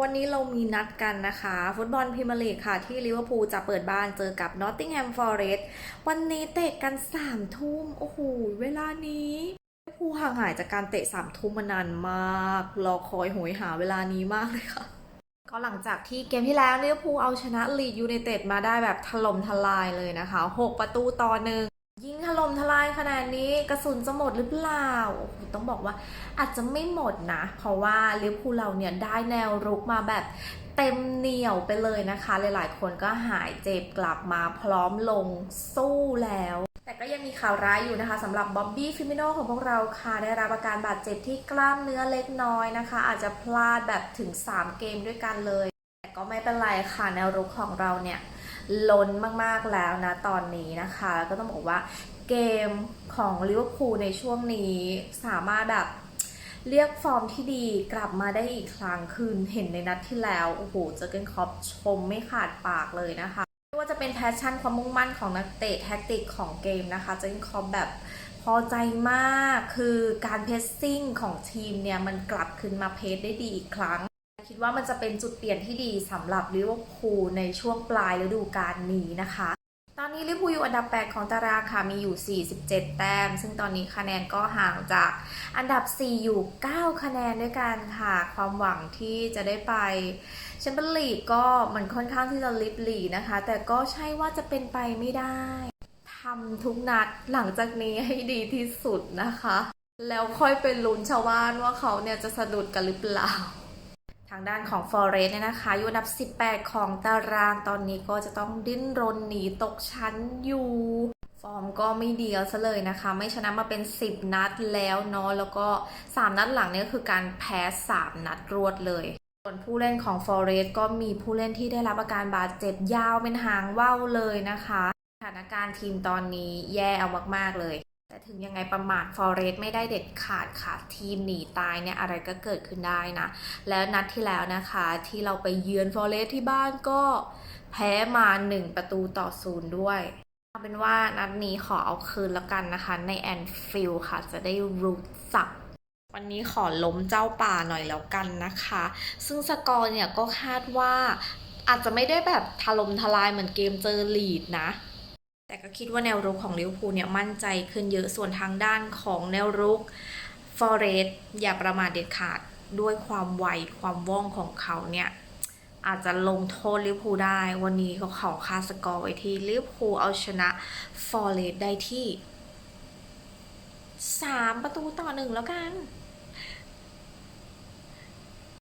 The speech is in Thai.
วันนี้เรามีนัดกันนะคะ ฟุตบอลพรีเมียร์ลีกค่ะ ที่ลิเวอร์พูลจะเปิดบ้านเจอกับนอตติงแฮมฟอร์เรสต์วันนี้เตะกัน3ามทุ่มโอ้โห เวลานี้ลิเวอร์พูลห่างหายจากการเตะ3ามทุ่มมานานมาก รอคอยโหยหาเวลานี้มากเลยค่ะ ก็หลังจากที่เกมที่แล้วลิเวอร์พูลเอาชนะลีดยูไนเต็ดมาได้แบบถล่มทลายเลยนะคะ 6 ประตูต่อหนึ่ง ยิงถล่มทลายขนาดนี้กระสุนจะหมดหรือเปล่า ต้องบอกว่าอาจจะไม่หมดนะ เพราะว่าลิเวอร์พูลเราเนี่ยได้แนวรุกมาแบบเต็มเหนียวไปเลยนะคะ หลายๆ คนก็หายเจ็บกลับมาพร้อมลงสู้แล้ว แต่ก็ยังมีข่าวร้ายอยู่นะคะสำหรับบ๊อบบี้ฟิมิโนของพวกเราค่ะ ได้รับอาการบาดเจ็บที่กล้ามเนื้อเล็กน้อยนะคะ อาจจะพลาดแบบถึง 3 เกมด้วยกันเลย แต่ก็ไม่เป็นไรค่ะแนวรุกของเราเนี่ย ล้นมากๆแล้วนะตอนนี้นะคะแล้วก็ต้องบอกว่าเกมของลิเวอร์พูลในช่วงนี้สามารถแบบเรียกฟอร์มที่ดีกลับมาได้อีกครั้งคือเห็นในนัดที่แล้ว โอ้โหเจอเกนคอปชมไม่ขาดปากเลยนะคะไม่ว่าจะเป็นแพชชั่นความมุ่งมั่นของนักเตะแท็กติกของเกมนะคะเจอเกนคอปแบบพอใจมากคือการเพสซิ่งของทีมเนี่ย มันกลับคืนมาเพสได้ดีอีกครั้ง คิดว่ามันจะเป็นจุดเปลี่ยนที่ดีสำหรับลิเวอร์พูลในช่วงปลายฤดูกาลนี้นะคะ ตอนนี้ลิเวอร์พูลอยู่อันดับ 8 ของตารางค่ะมีอยู่ 47 แต้ม ซึ่งตอนนี้คะแนนก็ห่างจากอันดับ 4 อยู่ 9 คะแนนด้วยกันค่ะ ความหวังที่จะได้ไปแชมเปี้ยนลีกก็มันค่อนข้างที่จะลิบหลีนะคะ แต่ก็ใช่ว่าจะเป็นไปไม่ได้ทำทุกนัดหลังจากนี้ให้ดีที่สุดนะคะ แล้วค่อยเป็นลุ้นชาวบ้านว่าเขาเนี่ยจะสะดุดกันหรือเปล่า ทางด้านของ Forest เนี่ยนะคะอยู่อันดับ 18 ของตารางตอนนี้ก็จะต้องดิ้นรนหนีตกชั้นอยู่ ฟอร์มก็ไม่ดีเอาซะเลยนะคะ ไม่ชนะมาเป็น 10 นัดแล้วเนาะแล้วก็ 3 นัดหลังเนี่ยคือการแพ้ 3 นัดรวดเลยส่วนผู้เล่นของ Forest ก็มีผู้เล่นที่ได้รับอาการบาดเจ็บยาวเป็นหางว่าวเลยนะคะสถานการณ์ทีมตอนนี้แย่เอามากๆเลย แต่ถึงยังไงประมาทฟอเรสต์ไม่ได้เด็ดขาดค่ะ ทีมหนีตายเนี่ยอะไรก็เกิดขึ้นได้นะ แล้วนัดที่แล้วนะคะที่เราไปเยือนฟอเรสต์ที่บ้านก็แพ้มา 1 ประตูต่อศูนย์ด้วยเอาเป็นว่านัดนี้ขอเอาคืนแล้วกันนะคะ ในแอนฟิลค่ะ จะได้รู้จักวันนี้ขอล้มเจ้าป่าหน่อยแล้วกันนะคะ ซึ่งสกอร์เนี่ยก็คาดว่าอาจจะไม่ได้แบบถล่มทลายเหมือนเกมเจอลีดนะ ก็คิดว่าแนวรุกของลิเวอร์พูลเนี่ยมั่นใจขึ้นเยอะส่วนทางด้านของแนวรุกฟอเรส์อย่าประมาทเด็ดขาดด้วยความไวความว่องของเขาเนี่ยอาจจะลงโทษลิเวอร์พูลได้ วันนี้เขาขาคาสกอร์ไว้ที่ลิเวอร์พูลเอาชนะฟอเรส์ได้ที่ 3 ประตูต่อหนึ่งแล้วกัน